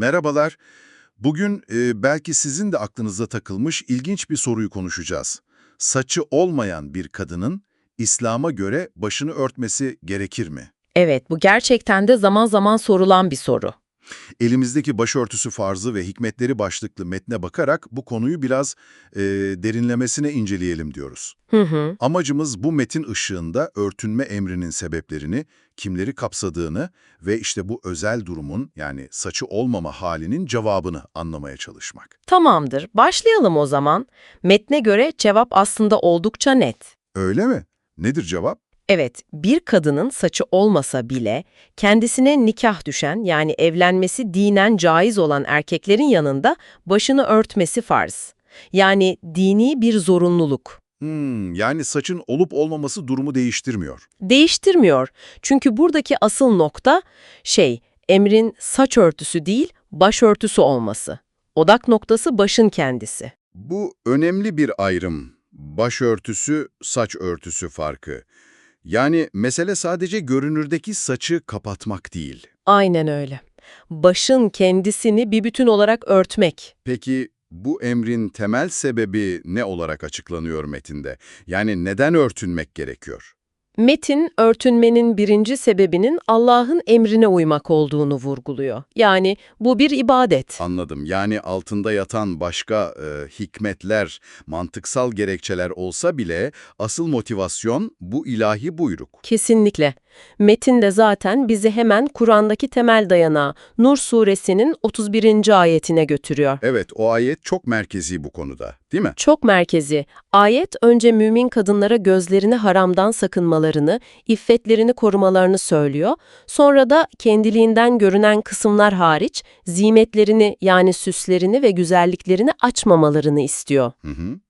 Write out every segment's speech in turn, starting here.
Merhabalar. Bugün e, belki sizin de aklınıza takılmış ilginç bir soruyu konuşacağız. Saçı olmayan bir kadının İslam'a göre başını örtmesi gerekir mi? Evet, bu gerçekten de zaman zaman sorulan bir soru. Elimizdeki başörtüsü farzı ve hikmetleri başlıklı metne bakarak bu konuyu biraz e, derinlemesine inceleyelim diyoruz. Hı hı. Amacımız bu metin ışığında örtünme emrinin sebeplerini, kimleri kapsadığını ve işte bu özel durumun yani saçı olmama halinin cevabını anlamaya çalışmak. Tamamdır, başlayalım o zaman. Metne göre cevap aslında oldukça net. Öyle mi? Nedir cevap? Evet, bir kadının saçı olmasa bile kendisine nikah düşen yani evlenmesi dinen caiz olan erkeklerin yanında başını örtmesi farz. Yani dini bir zorunluluk. Hmm, yani saçın olup olmaması durumu değiştirmiyor. Değiştirmiyor. Çünkü buradaki asıl nokta şey, emrin saç örtüsü değil, başörtüsü olması. Odak noktası başın kendisi. Bu önemli bir ayrım. Başörtüsü, saç örtüsü farkı. Yani mesele sadece görünürdeki saçı kapatmak değil. Aynen öyle. Başın kendisini bir bütün olarak örtmek. Peki bu emrin temel sebebi ne olarak açıklanıyor metinde? Yani neden örtünmek gerekiyor? Metin, örtünmenin birinci sebebinin Allah'ın emrine uymak olduğunu vurguluyor. Yani bu bir ibadet. Anladım. Yani altında yatan başka e, hikmetler, mantıksal gerekçeler olsa bile asıl motivasyon bu ilahi buyruk. Kesinlikle. Metin de zaten bizi hemen Kur'an'daki temel dayanağı Nur suresinin 31. ayetine götürüyor. Evet, o ayet çok merkezi bu konuda, değil mi? Çok merkezi. Ayet önce mümin kadınlara gözlerini haramdan sakınmalarını, iffetlerini korumalarını söylüyor. Sonra da kendiliğinden görünen kısımlar hariç zimetlerini yani süslerini ve güzelliklerini açmamalarını istiyor. Hı hı.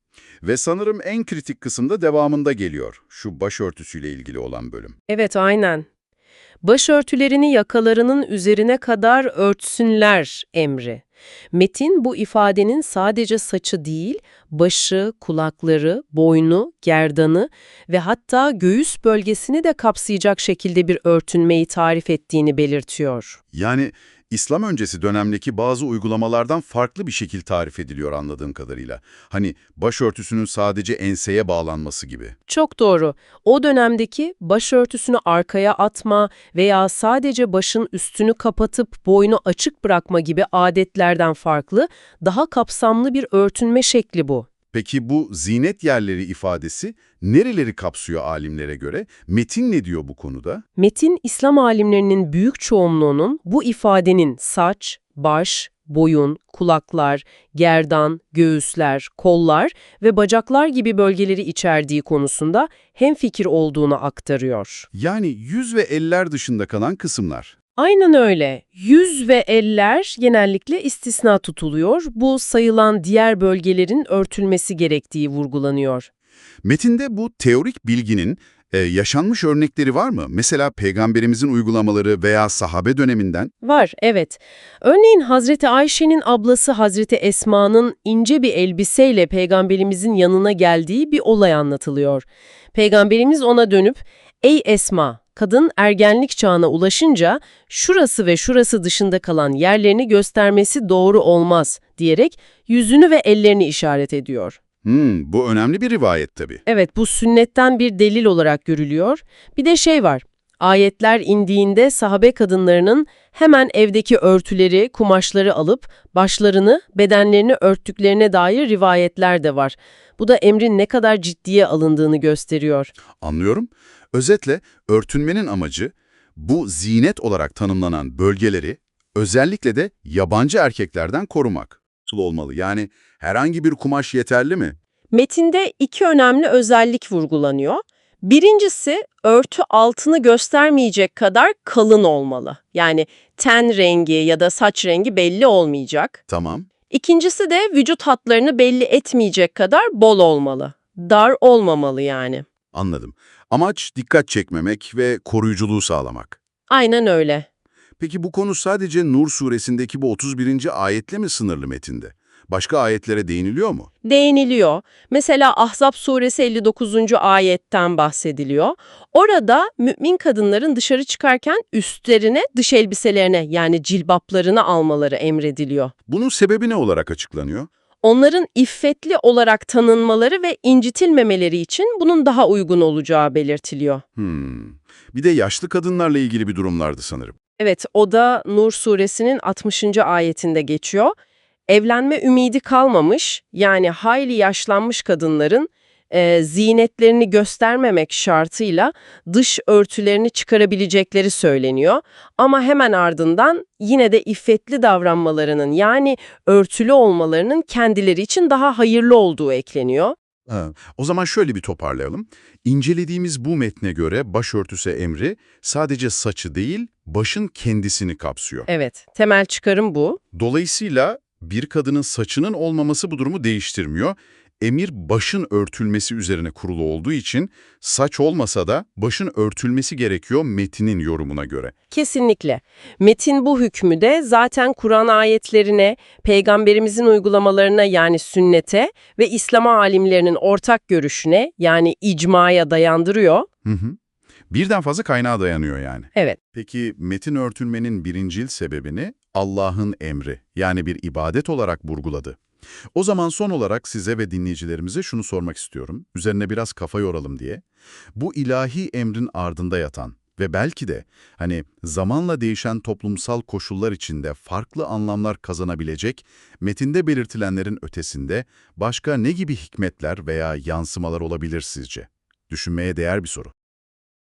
Ve sanırım en kritik kısımda devamında geliyor. Şu başörtüsüyle ilgili olan bölüm. Evet, aynen. Başörtülerini yakalarının üzerine kadar örtsünler emri. Metin bu ifadenin sadece saçı değil, başı, kulakları, boynu, gerdanı ve hatta göğüs bölgesini de kapsayacak şekilde bir örtünmeyi tarif ettiğini belirtiyor. Yani İslam öncesi dönemdeki bazı uygulamalardan farklı bir şekil tarif ediliyor anladığım kadarıyla. Hani başörtüsünün sadece enseye bağlanması gibi. Çok doğru. O dönemdeki başörtüsünü arkaya atma veya sadece başın üstünü kapatıp boynu açık bırakma gibi adetlerden farklı, daha kapsamlı bir örtünme şekli bu. Peki bu zinet yerleri ifadesi nereleri kapsıyor alimlere göre? Metin ne diyor bu konuda? Metin, İslam alimlerinin büyük çoğunluğunun bu ifadenin saç, baş, boyun, kulaklar, gerdan, göğüsler, kollar ve bacaklar gibi bölgeleri içerdiği konusunda hemfikir olduğunu aktarıyor. Yani yüz ve eller dışında kalan kısımlar. Aynen öyle. Yüz ve eller genellikle istisna tutuluyor. Bu sayılan diğer bölgelerin örtülmesi gerektiği vurgulanıyor. Metinde bu teorik bilginin e, yaşanmış örnekleri var mı? Mesela peygamberimizin uygulamaları veya sahabe döneminden? Var, evet. Örneğin Hazreti Ayşe'nin ablası Hazreti Esma'nın ince bir elbiseyle peygamberimizin yanına geldiği bir olay anlatılıyor. Peygamberimiz ona dönüp, ''Ey Esma, kadın ergenlik çağına ulaşınca şurası ve şurası dışında kalan yerlerini göstermesi doğru olmaz.'' diyerek yüzünü ve ellerini işaret ediyor. Hmm, bu önemli bir rivayet tabii. Evet, bu sünnetten bir delil olarak görülüyor. Bir de şey var, ayetler indiğinde sahabe kadınlarının hemen evdeki örtüleri, kumaşları alıp başlarını, bedenlerini örttüklerine dair rivayetler de var. Bu da emrin ne kadar ciddiye alındığını gösteriyor. Anlıyorum. Özetle örtünmenin amacı bu zinet olarak tanımlanan bölgeleri özellikle de yabancı erkeklerden korumak. Olmalı? Yani herhangi bir kumaş yeterli mi? Metinde iki önemli özellik vurgulanıyor. Birincisi örtü altını göstermeyecek kadar kalın olmalı. Yani ten rengi ya da saç rengi belli olmayacak. Tamam. İkincisi de vücut hatlarını belli etmeyecek kadar bol olmalı. Dar olmamalı yani. Anladım. Amaç dikkat çekmemek ve koruyuculuğu sağlamak. Aynen öyle. Peki bu konu sadece Nur suresindeki bu 31. ayetle mi sınırlı metinde? Başka ayetlere değiniliyor mu? değiniliyor. Mesela Ahzab suresi 59. ayetten bahsediliyor. Orada mümin kadınların dışarı çıkarken üstlerine dış elbiselerine yani cilbaplarını almaları emrediliyor. Bunun sebebi ne olarak açıklanıyor? Onların iffetli olarak tanınmaları ve incitilmemeleri için bunun daha uygun olacağı belirtiliyor. Hmm. Bir de yaşlı kadınlarla ilgili bir durumlardı sanırım. Evet, o da Nur suresinin 60. ayetinde geçiyor. Evlenme ümidi kalmamış, yani hayli yaşlanmış kadınların e, zinetlerini göstermemek şartıyla dış örtülerini çıkarabilecekleri söyleniyor. Ama hemen ardından yine de iffetli davranmalarının yani örtülü olmalarının kendileri için daha hayırlı olduğu ekleniyor. Ha, o zaman şöyle bir toparlayalım. İncelediğimiz bu metne göre başörtüsü emri sadece saçı değil, başın kendisini kapsıyor. Evet, temel çıkarım bu. Dolayısıyla bir kadının saçının olmaması bu durumu değiştirmiyor. Emir başın örtülmesi üzerine kurulu olduğu için saç olmasa da başın örtülmesi gerekiyor metinin yorumuna göre. Kesinlikle. Metin bu hükmü de zaten Kur'an ayetlerine, peygamberimizin uygulamalarına yani sünnete ve İslam alimlerinin ortak görüşüne yani icmaya dayandırıyor. Hı hı. Birden fazla kaynağa dayanıyor yani. Evet, Peki metin örtülmenin birincil sebebini Allah'ın emri yani bir ibadet olarak vurguladı. O zaman son olarak size ve dinleyicilerimize şunu sormak istiyorum. Üzerine biraz kafa yoralım diye. Bu ilahi emrin ardında yatan ve belki de hani zamanla değişen toplumsal koşullar içinde farklı anlamlar kazanabilecek metinde belirtilenlerin ötesinde başka ne gibi hikmetler veya yansımalar olabilir sizce? Düşünmeye değer bir soru.